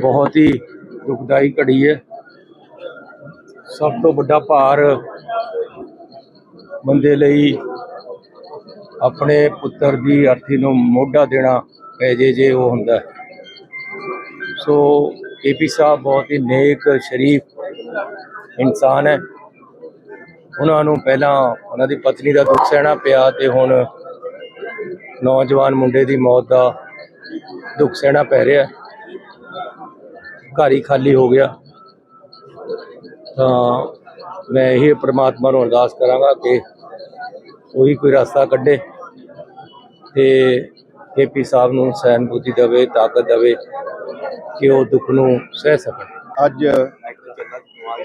ਬਹੁਤ ਹੀ ਦੁਖਦਾਈ ਘੜੀ ਹੈ। ਸਭ ਤੋਂ ਵੱਡਾ ਭਾਰ ਬੰਦੇ ਲਈ ਆਪਣੇ ਪੁੱਤਰ ਦੀ ਅਰਥੀ ਨੂੰ ਮੋਢਾ ਦੇਣਾ ਪੈ ਜੇ ਜੇ ਉਹ ਹੁੰਦਾ ਹੈ। ਸੋ ਏਪੀ ਸਾਹਿਬ ਬਹੁਤ ਹੀ ਨੇਕ, ਸ਼ਰੀਫ ਇਨਸਾਨ ਹੈ। ਉਹਨਾਂ ਨੂੰ ਪਹਿਲਾਂ ਉਹਨਾਂ ਦੀ ਪਤਨੀ ਦਾ ਦੁੱਖ ਸਹਿਣਾ ਪਿਆ ਤੇ ਹੁਣ ਨੌਜਵਾਨ ਮੁੰਡੇ ਦੀ ਮੌਤ ਦਾ ਦੁੱਖ ਸਹਿਣਾ ਪੈ ਰਿਹਾ ਘਰ ਹੀ ਖਾਲੀ ਹੋ ਗਿਆ। ਤਾਂ ਮੈਂ ਇਹ ਪ੍ਰਮਾਤਮਾ ਨੂੰ ਅਰਦਾਸ ਕਰਾਂਗਾ ਕਿ ਉਹੀ ਕੋਈ ਰਸਤਾ ਕੱਢੇ ਤੇ ਏਪੀ ਸਾਹਿਬ ਨੂੰ ਸਹਿਨਬੁੱਧੀ ਦੇਵੇ, ਤਾਕਤ ਦੇਵੇ ਕਿ ਉਹ ਦੁੱਖ ਨੂੰ ਸਹਿ ਸਕਣ ਅੱਜ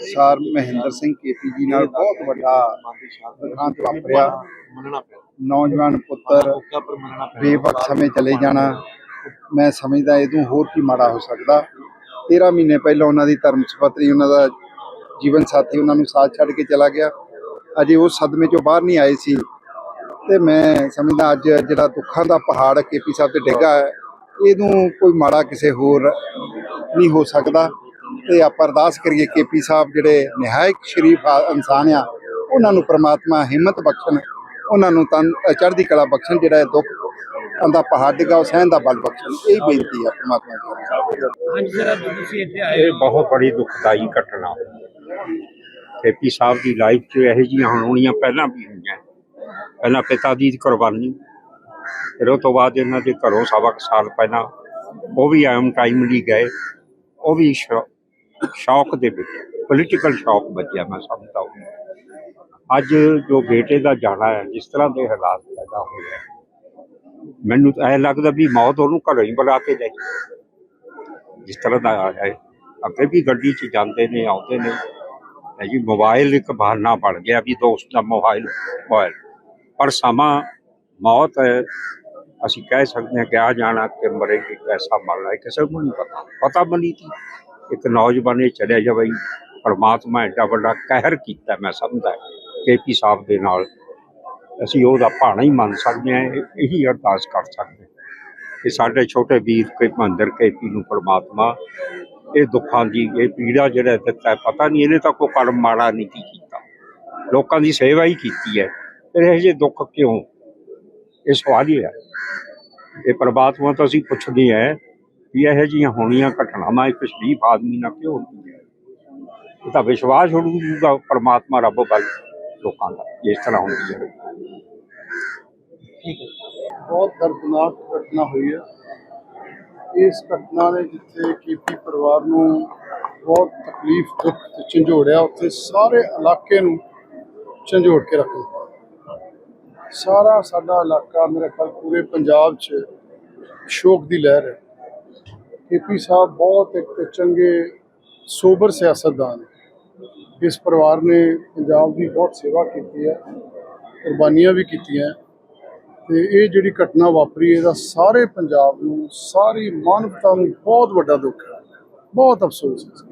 ਸਰ ਮਹਿੰਦਰ ਸਿੰਘ ਕੇਪੀ ਜੀ ਨਾਲ ਬਹੁਤ ਵੱਡਾ ਦੁਖਾਂਤ ਵਾਪਰਿਆ। ਨੌਜਵਾਨ ਪੁੱਤਰ ਬੇਵਕਤ ਸਮੇਂ ਚਲੇ ਜਾਣਾ। ਮੈਂ ਸਮਝਦਾ ਇਹ ਤੋਂ ਹੋਰ ਕੀ ਮਾੜਾ ਹੋ ਸਕਦਾ। 13 ਮਹੀਨੇ ਪਹਿਲਾਂ ਉਹਨਾਂ ਦੀ ਧਰਮ ਸੁਪਤਰੀ ਉਹਨਾਂ ਦਾ ਜੀਵਨ ਸਾਥੀ ਉਹਨਾਂ ਨੂੰ ਸਾਥ ਛੱਡ ਕੇ ਚਲਾ ਗਿਆ। ਅਜੇ ਉਹ ਸਦਮੇ ਚੋਂ ਬਾਹਰ ਨਹੀਂ ਆਏ ਸੀ। ਤੇ ਮੈਂ ਸਮਝਦਾ ਅੱਜ ਜਿਹੜਾ ਦੁੱਖਾਂ ਦਾ ਪਹਾੜ ਕੇਪੀ ਸਾਹਿਬ ਤੇ ਡਿੱਗਾ ਹੈ, ਇਹਨੂੰ ਕੋਈ ਮਾੜਾ ਕਿਸੇ ਹੋਰ ਨਹੀਂ ਹੋ ਸਕਦਾ। ਤੇ ਆਪਾਂ ਅਰਦਾਸ ਕਰੀਏ ਕੇਪੀ ਸਾਹਿਬ ਜਿਹੜੇ ਨਿਹਾਇਕ ਸ਼ਰੀਫ ਆ- ਇਨਸਾਨ ਆ, ਉਹਨਾਂ ਨੂੰ ਪ੍ਰਮਾਤਮਾ ਹਿੰਮਤ ਬਖਸ਼ਣ, ਉਹਨਾਂ ਨੂੰ ਤਨ ਚੜ੍ਹਦੀ ਕਲਾ ਬਖਸ਼ਣ, ਜਿਹੜਾ ਇਹ ਦੁੱਖ ਦਾ ਪਹਾੜ ਡਿੱਗਾ, ਉਹ ਸਹਿਣ ਦਾ ਬਲ ਬਖਸ਼ਣ। ਇਹ ਬੇਨਤੀ ਆ ਪ੍ਰਮਾਤਮਾ ਅੱਗੇ ਹਾਂਜੀ ਸਰ ਅੱਜ ਤੁਸੀਂ ਇੱਥੇ ਆਏ ਇਹ ਬਹੁਤ ਬੜੀ ਦੁਖਦਾਈ ਘਟਨਾ। ਕੇਪੀ ਸਾਹਿਬ ਦੀ ਲਾਈਫ 'ਚ ਇਹੋ ਜਿਹੀਆਂ ਹੋਣੀਆਂ ਪਹਿਲਾਂ ਵੀ ਹੋਈਆਂ। ਪਹਿਲਾਂ ਪਿਤਾ ਦੀ ਕੁਰਬਾਨੀ ਫਿਰ ਉਹ ਤੋਂ ਬਾਅਦ ਇਹਨਾਂ ਦੇ ਘਰੋਂ ਸਵਾ ਸਾਲ ਪਹਿਲਾਂ ਉਹ ਵੀ ਆਮ ਟਾਈਮਲੀ ਗਏ। ਉਹ ਵੀ ਸ਼ੌਕ ਦੇ ਵਿੱਚ ਪੋਲੀਟੀਕਲ ਸ਼ੌਕ ਵੱਜਿਆ ਮੈਂ ਸਮਝਦਾ ਹਾਂ। ਅੱਜ ਜੋ ਬੇਟੇ ਦਾ ਜਾਣਾ ਹੈ ਜਿਸ ਤਰ੍ਹਾਂ ਦੇ ਹਾਲਾਤ ਪੈਦਾ ਹੋਏ ਮੈਨੂੰ ਤਾਂ ਐ ਲੱਗਦਾ ਵੀ ਮੌਤ ਉਹਨੂੰ ਘਰੋਂ ਹੀ ਬੁਲਾ ਕੇ ਲੈ ਗਈ। ਜਿਸ ਤਰ੍ਹਾਂ ਦਾ ਆਇਆ ਹੈ ਅੱਗੇ ਵੀ ਗੱਡੀ 'ਚ ਜਾਂਦੇ ਨੇ, ਆਉਂਦੇ ਨੇ ਹੈ ਜੀ ਮੋਬਾਈਲ ਇੱਕ ਬਹਾਨਾ ਬਣ ਗਿਆ ਵੀ ਦੋਸਤ ਦਾ ਮੋਬਾਈਲ ਮੋਬਾਈਲ ਪਰ ਸਮਾਂ ਮੌਤ ਹੈ। ਅਸੀਂ ਕਹਿ ਸਕਦੇ ਹਾਂ ਕਿ ਆ ਜਾਣਾ ਕਿ ਮਰੇਗੀ ਕੈਸਾ ਮਰਨਾ ਹੈ ਕਿਸੇ ਨੂੰ ਨਹੀਂ ਪਤਾ। ਪਤਾ ਬਣੀ ਸੀ ਇੱਕ ਨੌਜਵਾਨ ਇਹ ਚਲਿਆ ਜਾ ਬਈ ਪਰਮਾਤਮਾ ਐਡਾ ਵੱਡਾ ਕਹਿਰ ਕੀਤਾ, ਮੈਂ ਸਮਝਦਾ ਕੇਪੀ ਸਾਹਿਬ ਦੇ ਨਾਲ। ਅਸੀਂ ਉਹਦਾ ਭਾਣਾ ਹੀ ਮੰਨ ਸਕਦੇ ਹਾਂ ਇਹੀ ਅਰਦਾਸ ਕਰ ਸਕਦੇ ਹਾਂ। ਕਿ ਸਾਡੇ ਛੋਟੇ ਵੀਰ ਕੇ ਮਹਿੰਦਰ ਕੇਪੀ ਨੂੰ ਪਰਮਾਤਮਾ, ਇਹ ਦੁੱਖਾਂ ਦੀ, ਇਹ ਪੀੜਾ ਜਿਹੜਾ ਦਿੱਤਾ ਪਤਾ ਨਹੀਂ, ਇਹਨੇ ਤਾਂ ਕੋਈ ਕਰਮ ਮਾੜਾ ਨਹੀਂ ਕੀਤਾ। ਲੋਕਾਂ ਦੀ ਸੇਵਾ ਹੀ ਕੀਤੀ ਹੈ। ਫਿਰ ਇਹ ਜਿਹੇ ਦੁੱਖ ਕਿਉਂ? ਇਹ ਸਵਾਲ ਹੀ ਹੈ। ਇਹ ਪਰਮਾਤਮਾ ਤੋਂ ਅਸੀਂ ਪੁੱਛਦੇ ਹਾਂ ਵੀ ਇਹੋ ਜਿਹੀਆਂ ਹੋਣੀਆਂ ਘਟਨਾਵਾਂ, ਇੱਕ ਸ਼ਰੀਫ ਆਦਮੀ ਨਾਲ ਕਿਉਂ ਹੁੰਦੀਆਂ? ਇਹ ਤਾਂ ਵਿਸ਼ਵਾਸ ਹੋਊਗਾ ਪਰਮਾਤਮਾ ਰੱਬ ਵੱਲ ਲੋਕਾਂ ਦਾ ਇਸ ਤਰ੍ਹਾਂ ਹੁੰਦੀ ਹੈ। ਬਹੁਤ ਦਰਦਨਾਕ ਘਟਨਾ ਹੋਈ ਹੈ। ਇਸ ਘਟਨਾ ਨੇ ਜਿੱਥੇ ਕੀਪੀ ਪਰਿਵਾਰ ਨੂੰ ਬਹੁਤ ਤਕਲੀਫ, ਦੁੱਖ ਤੇ ਝੰਜੋੜਿਆ, ਉੱਥੇ ਸਾਰੇ ਇਲਾਕੇ ਨੂੰ ਝੰਜੋੜ ਕੇ ਰੱਖ ਦਿੱਤਾ। ਸਾਰਾ ਸਾਡਾ ਇਲਾਕਾ ਮੇਰੇ ਖਿਆਲ ਪੂਰੇ ਪੰਜਾਬ 'ਚ ਸ਼ੋਕ ਦੀ ਲਹਿਰ ਹੈ। ਕੀਪੀ ਸਾਹਿਬ ਬਹੁਤ ਇੱਕ ਚੰਗੇ, ਸੋਬਰ ਸਿਆਸਤਦਾਨ ਇਸ ਪਰਿਵਾਰ ਨੇ ਪੰਜਾਬ ਦੀ ਬਹੁਤ ਸੇਵਾ ਕੀਤੀ ਹੈ, ਕੁਰਬਾਨੀਆਂ ਵੀ ਕੀਤੀਆਂ ਤੇ ਇਹ ਜਿਹੜੀ ਘਟਨਾ ਵਾਪਰੀ, ਇਹਦਾ ਸਾਰੇ ਪੰਜਾਬ ਨੂੰ, ਸਾਰੀ ਮਾਨਵਤਾ ਨੂੰ ਬਹੁਤ ਵੱਡਾ ਦੁੱਖ ਹੈ। ਬਹੁਤ ਅਫਸੋਸ ਹੈ।